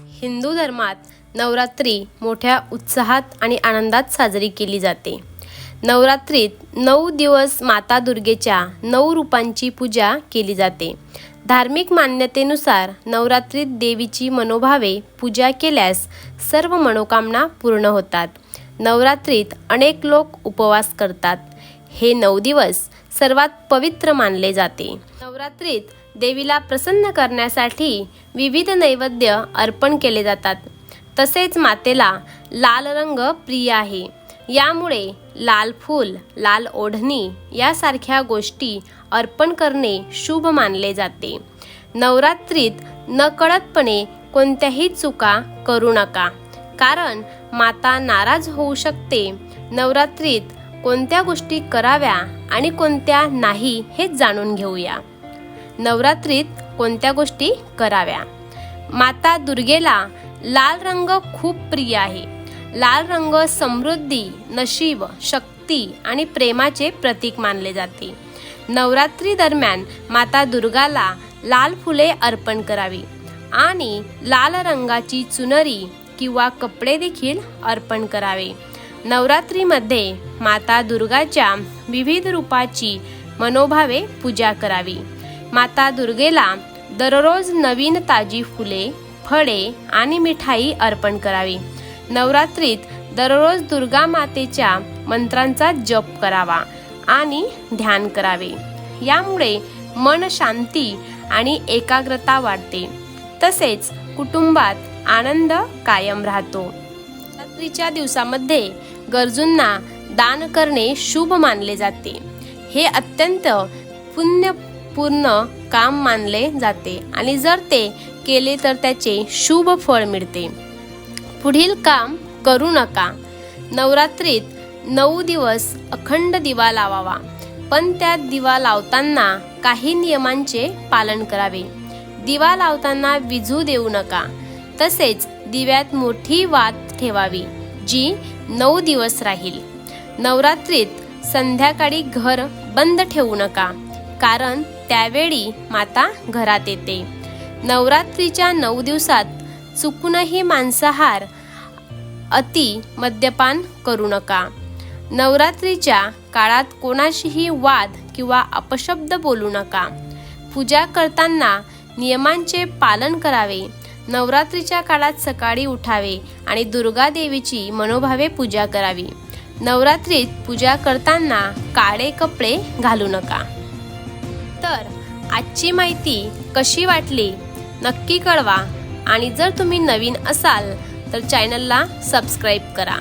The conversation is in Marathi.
हिंदू धर्मात नवरात्री मोठ्या उत्साहात आणि आनंदात साजरी केली जाते. नवरात्रीत नऊ दिवस माता दुर्गेच्या नऊ रूपांची पूजा केली जाते. धार्मिक मान्यतेनुसार नवरात्रीत देवीची मनोभावे पूजा केल्यास सर्व मनोकामना पूर्ण होतात. नवरात्रीत अनेक लोक उपवास करतात. हे नऊ दिवस सर्वात पवित्र मानले जाते. नवरात्रीत देवीला प्रसन्न करण्यासाठी विविध नैवेद्य अर्पण केले जातात. तसेच मातेला लाल रंग प्रिय आहे. यामुळे लाल फूल लाल ओढणी यासारख्या गोष्टी अर्पण करणे शुभ मानले जाते. नवरात्रीत नकळतपणे कोणत्याही चुका करू नका. कारण माता नाराज होऊ शकते. नवरात्रीत कोणत्या गोष्टी कराव्या आणि कोणत्या नाही हे जाणून घेऊया. नवरात्रीत कोणत्या गोष्टी कराव्या? माता दुर्गेला लाल रंग खूप प्रिय आहे. लाल रंग समृद्धी नशीब शक्ती आणि प्रेमाचे प्रतीक मानले जाते. नवरात्री दरम्यान माता दुर्गाला लाल फुले अर्पण करावी आणि लाल रंगाची चुनरी किंवा कपडे देखील अर्पण करावे. नवरात्रीमध्ये माता दुर्गाच्या विविध रूपाची मनोभावे पूजा करावी. माता दुर्गेला दररोज नवीन ताजी फुले फळे आणि मिठाई अर्पण करावी. नवरात्रीत दररोज दुर्गा मातेच्या मंत्रांचा जप करावा आणि ध्यान करावे. यामुळे मन शांती आणि एकाग्रता वाढते. तसेच कुटुंबात आनंद कायम राहतो. रात्रीच्या दिवसामध्ये गरजूंना दान करणे शुभ मानले जाते. हे अत्यंत पुण्यपूर्ण काम मानले जाते आणि जर ते केले तर त्याचे शुभ फळ मिळते. पुढील काम करू नका. नवरात्रीत नऊ दिवस अखंड दिवा लावावा. पण त्यात दिवा लावताना काही नियमांचे पालन करावे. दिवा लावताना विजू देऊ नका. तसेच दिव्यात मोठी वात ठेवावी जी नऊ दिवस राहील. नवरात्रीत संध्याकाळी घर बंद ठेवू नका कारण त्यावेळी माता घरात येते. नवरात्रीच्या नऊ दिवसात चुकूनही मांसाहार अति मद्यपान करू नका. नवरात्रीच्या काळात कोणाशीही वाद किंवा अपशब्द बोलू नका. पूजा करताना नियमांचे पालन करावे. नवरात्रीच्या काळात सकाळी उठावे आणि दुर्गा देवीची मनोभावे पूजा करावी. नवरात्रीत पूजा करताना काळे कपडे घालू नका. तर आजची माहिती कशी वाटली? नक्की कळवा आणि जर तुम्ही नवीन असाल तर चॅनलला सबस्क्राईब करा.